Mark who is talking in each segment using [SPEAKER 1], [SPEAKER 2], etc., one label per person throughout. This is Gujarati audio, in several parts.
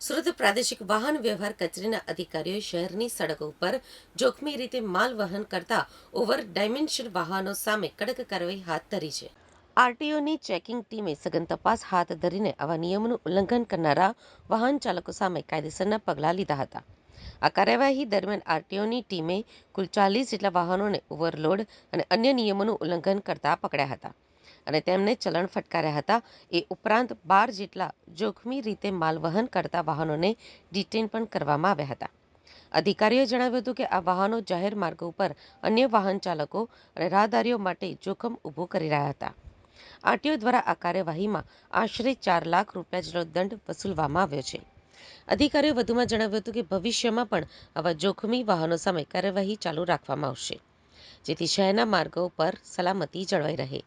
[SPEAKER 1] સુરત પ્રાદેશિક વાહન વ્યવહાર કચેરીના અધિકારીઓએ શહેરની સડકો ઉપર જોખમી રીતે માલ વહન કરતા ઓવર ડાયમેન્શન વાહનો સામે કડક કાર્યવાહી હાથ ધરી છે. આરટીઓની ચેકિંગ ટીમે સઘન તપાસ હાથ ધરીને આવા નિયમોનું ઉલ્લંઘન કરનારા વાહન ચાલકો સામે કાયદેસરના પગલાં લીધા હતા. આ કાર્યવાહી દરમિયાન આરટીઓની ટીમે કુલ ચાલીસ જેટલા વાહનોને ઓવરલોડ અને અન્ય નિયમોનું ઉલ્લંઘન કરતા પકડ્યા હતા. અને તેમને ચલણ ફટકાર્યા હતા. એ ઉપરાંત બાર જેટલા જોખમી રીતે માલવહન કરતા વાહનોને ડિટેન પણ કરવામાં આવ્યા હતા. અધિકારીઓએ જણાવ્યું હતું કે આ વાહનો જાહેર માર્ગો ઉપર અન્ય વાહન ચાલકો અને રાહદારીઓ માટે જોખમ ઊભું કરી રહ્યા હતા. આરટીઓ દ્વારા આ કાર્યવાહીમાં આશરે ચાર લાખ રૂપિયા જેટલો દંડ વસૂલવામાં આવ્યો છે. અધિકારીઓએ વધુમાં જણાવ્યું હતું કે ભવિષ્યમાં પણ આવા જોખમી વાહનો સામે કાર્યવાહી ચાલુ રાખવામાં આવશે. જેથી શહેરના માર્ગો પર સલામતી જળવાઈ રહે.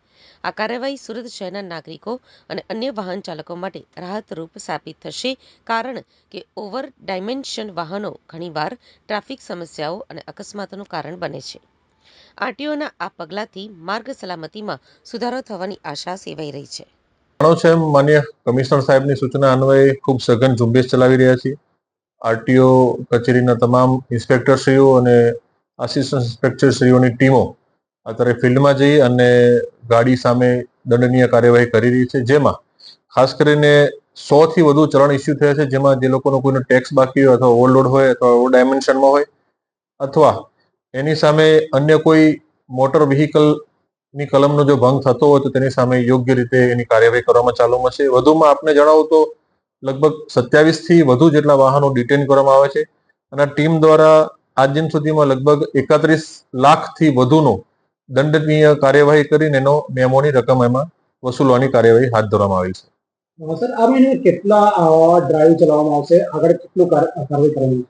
[SPEAKER 1] આ કાર્યવાહી સુરત શહેરના નાગરિકો અને અન્ય વાહન ચાલકો માટે રાહતરૂપ સાબિત થશે કારણ કે ઓવર ડાયમેન્શન વાહનો ઘણીવાર ટ્રાફિક સમસ્યાઓ અને અકસ્માતોનું કારણ બને છે. આરટીઓના આ પગલાથી માર્ગ સલામતીમાં સુધારો થવાની આશા સેવાઈ રહી છે.
[SPEAKER 2] જાણો છે માન્ય કમિશનર સાહેબની સૂચના અન્વયે ખૂબ સઘન ઝુંબેશ ચલાવી રહ્યા છીએ. આરટીઓ કચેરીના તમામ ઇન્સ્પેક્ટરશ્રીઓ અને આસિસ્ટન્ટ ઇન્સ્પેક્ટરશ્રીઓની ટીમો અત્યારે ફિલ્ડમાં જઈ અને ગાડી સામે દંડનીય કાર્યવાહી કરી રહી છે. જેમાં ખાસ કરીને સો થી વધુ ચલણ ઇસ્યુ થયા છે. જેમાં જે લોકોનો કોઈનો ટેક્સ બાકી હોય અથવા ઓવરલોડ હોય અથવા ઓવર ડાયમેન્શનમાં હોય અથવા એની સામે અન્ય કોઈ મોટર વ્હીકલની કલમનો જો ભંગ થતો હોય તો તેની સામે યોગ્ય રીતે એની કાર્યવાહી કરવામાં ચાલુમાં છે. વધુમાં આપને જણાવું તો લગભગ સત્યાવીસથી વધુ જેટલા વાહનો ડિટેન કરવામાં આવે છે. અને ટીમ દ્વારા આજ દિન સુધીમાં લગભગ એકત્રીસ લાખથી વધુનો દંડનીય કાર્યવાહી કરીને એનો મેમોની રકમ એમાં વસૂલવાની કાર્યવાહી હાથ ધરવામાં આવી છે.
[SPEAKER 3] સર આ મહિને કેટલા ડ્રાઈવ ચલાવવામાં આવશે? આગળ કેટલું કાર- કાર્યવાહી કરવાની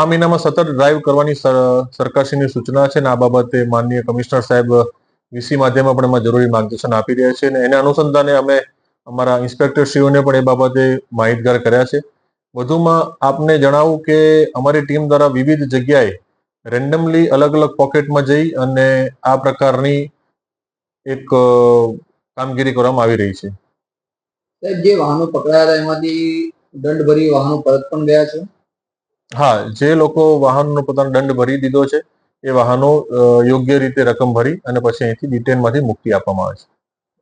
[SPEAKER 2] આ મહિનામાં સતત ડ્રાઈવ કરવાની સર- સરકારશ્રીની સૂચના છે અને આ બાબતે માનનીય કમિશનર સાહેબ વીસી માધ્યમમાં પણ એમાં જરૂરી માર્ગદર્શન આપી રહ્યા છે અને એના અનુસંધાને અમે અમારા ઇન્સ્પેક્ટરશ્રીઓને પણ એ બાબતે માહિતગાર કર્યા છે. વધુમાં આપને જણાવું કે અમારી ટીમ દ્વારા વિવિધ જગ્યાએ રેન્ડમલી અલગ અલગ પોકેટમાં જઈ અને આ પ્રકારની એક કામગીરી કરવામાં આવી રહી છે.
[SPEAKER 4] સાહેબ જે વાહનો પકડાયા હતા એમાંથી દંડ ભરી વાહનો પરત પણ ગયા છે?
[SPEAKER 2] હા જે લોકો વાહનનો પોતાનો દંડ ભરી દીધો છે એ વાહનો યોગ્ય રીતે રકમ ભરી અને પછી અહીંથી ડિટેનમાંથી મુક્તિ આપવામાં આવે છે.